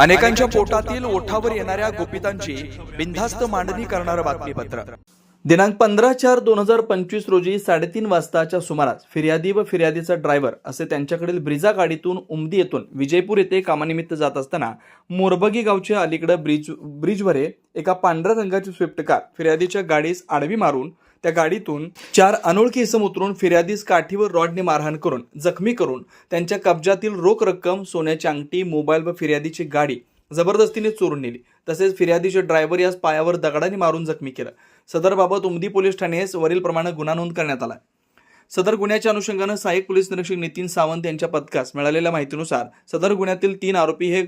अनेकांच्या पोटातील ओठावर येणाऱ्या गोपितांची बिनधास्त मांडणी करणारं बातमीपत्र. दिनांक पंधरा चार दोन हजार पंचवीस रोजी साडेतीन वाजताच्या सुमारास फिर्यादी व फिर्यादीचा ड्रायव्हर असे त्यांच्याकडील ब्रिजा गाडीतून उमदी येथून विजयपूर येथे कामानिमित्त जात असताना मोरबगी गावच्या अलीकडे ब्रिज ब्रिजवरे एका पांढऱ्या रंगाची स्विफ्ट कार फिर्यादीच्या गाडीस आडवी मारून त्या गाडीतून चार अनोळखी इसम उतरून फिर्यादीस काठीवर रॉडने मारहाण करून जखमी करून त्यांच्या कब्जातील रोख रक्कम सोन्याची अंगठी मोबाईल व फिर्यादीची गाडी जबरदस्तीने चोरून नेली. तसेच फिर्यादीचे ड्रायव्हर यास पायावर दगडाने मारून जखमी केलं. सदरबाबत उमदी पोलीस ठाण्यास वरील प्रमाणे गुन्हा नोंद करण्यात आला सदर गुन्ह्याच्या अनुषंगानं सहाय्यक पोलीस निरीक्षक नितीन सावंत यांच्या पथकास मिळालेल्या माहितीनुसार सदर गुन्ह्यातील तीन आरोपी हे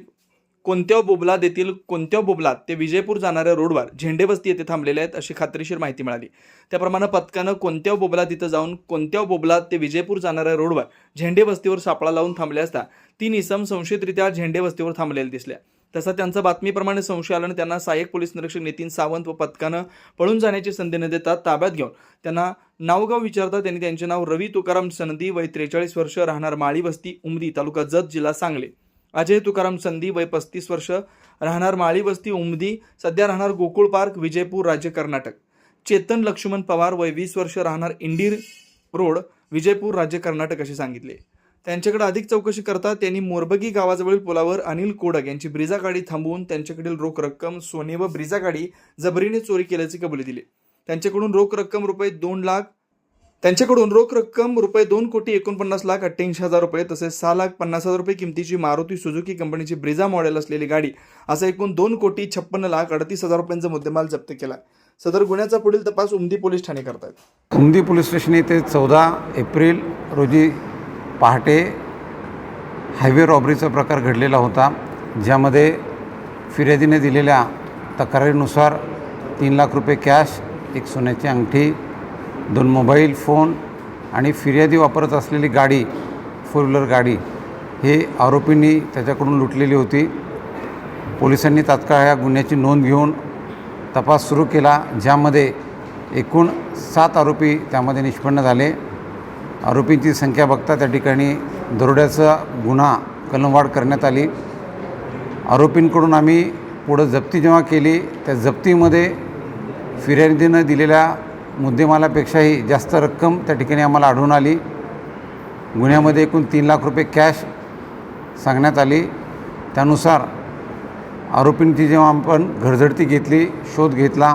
कोणत्या बोबला देतील कोणत्या बोबलात ते विजयपूर जाणाऱ्या रोडवर झेंडेबस्ती येथे थांबलेले आहेत अशी खात्रीशीर माहिती मिळाली. त्याप्रमाणे पथकानं कोणत्या बोबला तिथं जाऊन कोणत्या बोबलात ते विजयपूर जाणाऱ्या रोडवर झेंडेबस्तीवर सापळा लावून थांबले असता तीन इसम संशयितरित्या झेंडेबस्तीवर थांबलेले दिसल्या. तसा त्यांचा बातमीप्रमाणे संशय आल्यानं त्यांना सहाय्यक पोलीस निरीक्षक नितीन सावंत व पथकानं पळून जाण्याची संधी न देता ताब्यात घेऊन त्यांना नावगाव विचारता त्यांनी त्यांचे नाव रवी तुकाराम सनदी वय त्रेचाळीस वर्ष राहणार माळी वस्ती उमदी तालुका जत जिल्हा सांगली. अजय तुकाराम संधी वय पस्तीस वर्ष राहणार माळी वस्ती उमदी सध्या राहणार गोकुळ पार्क विजयपूर राज्य कर्नाटक. चेतन लक्ष्मण पवार वय वीस वर्ष राहणार इंडीर रोड विजयपूर राज्य कर्नाटक असे सांगितले. त्यांच्याकडे अधिक चौकशी करता त्यांनी मोरबगी गावाजवळील पुलावर अनिल कोडक यांची ब्रिजा गाडी थांबवून त्यांच्याकडील रोख रक्कम सोने व ब्रिजा गाडी जबरीने चोरी केल्याची कबुली दिली. त्यांच्याकडून रोख रक्कम रुपये दोन लाख त्यांच्याकडून रोख रक्कम रुपये दोन कोटी एकोणपन्नास लाख अठ्ठ्याऐंशी हजार रुपये तसेच सहा लाख पन्नास हजार रुपये किमतीची मारुती सुझुकी कंपनीची ब्रिझा मॉडेल असलेली गाडी असा एकूण दोन कोटी छप्पन्न लाख अडतीस हजार रुपयांचा मुद्देमाल जप्त केला. सदर गुन्ह्याचा पुढील तपास उमदी पोलीस ठाणे करतात उमदी पोलीस स्टेशन येथे चौदा एप्रिल रोजी पहाटे हायवे रॉबरीचा प्रकार घडलेला होता ज्यामध्ये फिर्यादीने दिलेल्या तक्रारीनुसार तीन लाख रुपये कॅश एक सोन्याची अंगठी दोन मोबाईल फोन आणि फिर्यादी वापरत असलेली गाडी फोर व्हीलर गाडी हे आरोपींनी त्याच्याकडून लुटलेली होती. पोलिसांनी तात्काळ या गुन्ह्याची नोंद घेऊन तपास सुरू केला ज्यामध्ये एकूण सात आरोपी त्यामध्ये निष्पन्न झाले. आरोपींची संख्या बघता त्या ठिकाणी दरोड्याचा गुन्हा कलमवाढ करण्यात आली. आरोपींकडून आम्ही पुढं जप्ती जेव्हा केली त्या जप्तीमध्ये फिर्यादीनं दिलेल्या मुद्देमालापेक्षाही जास्त रक्कम त्या ठिकाणी आम्हाला आढळून आली. गुन्ह्यामध्ये एकूण तीन लाख रुपये कॅश सांगण्यात आली. त्यानुसार आरोपींची जेव्हा आपण घरझडती घेतली शोध घेतला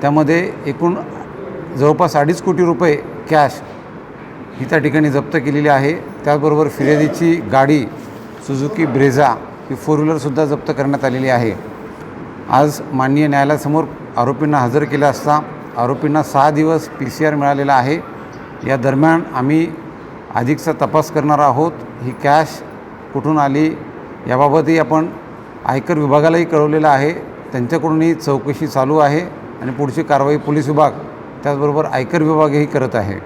त्यामध्ये एकूण जवळपास अडीच कोटी रुपये कॅश ही त्या ठिकाणी जप्त केलेली आहे. त्याचबरोबर फिर्यादीची गाडी सुझुकी ब्रेझा ही फोर व्हीलरसुद्धा जप्त करण्यात आलेली आहे. आज माननीय न्यायालयासमोर आरोपींना हजर केलं असता आरोपींना सहा दिवस पी सी आर मिळालेला आहे. या दरम्यान आम्ही अधिकचा तपास करणार आहोत. ही कॅश कुठून आली याबाबतही आपण आयकर विभागालाही कळवलेलं आहे. त्यांच्याकडूनही चौकशी चालू आहे आणि पुढची कारवाई पोलीस विभाग त्याचबरोबर आयकर विभागही करत आहे.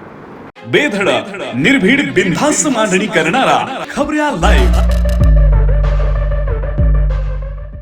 बेधडक निर्भीड बिनधास्त मांडणी करणारा खबऱ्या लाईव्ह